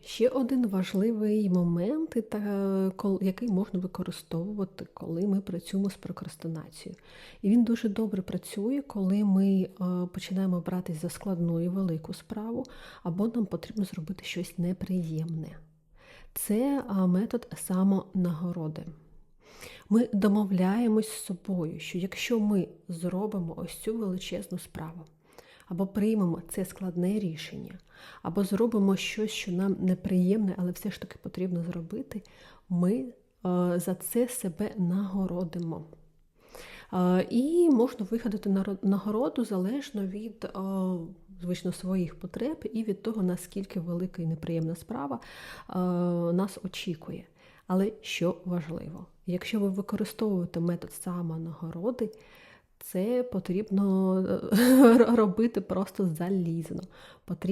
Ще один важливий момент, який можна використовувати, коли ми працюємо з прокрастинацією. І він дуже добре працює, коли ми починаємо братись за складну і велику справу, або нам потрібно зробити щось неприємне. Це метод самонагороди. Ми домовляємось з собою, що якщо ми зробимо ось цю величезну справу, або приймемо це складне рішення, або зробимо щось, що нам неприємне, але все ж таки потрібно зробити, ми е, за це себе нагородимо. Е, І можна вигадати нагороду залежно від, е, звично, своїх потреб і від того, наскільки велика і неприємна справа нас очікує. Але що важливо, якщо ви використовуєте метод самонагороди, це потрібно е, робити просто залізно.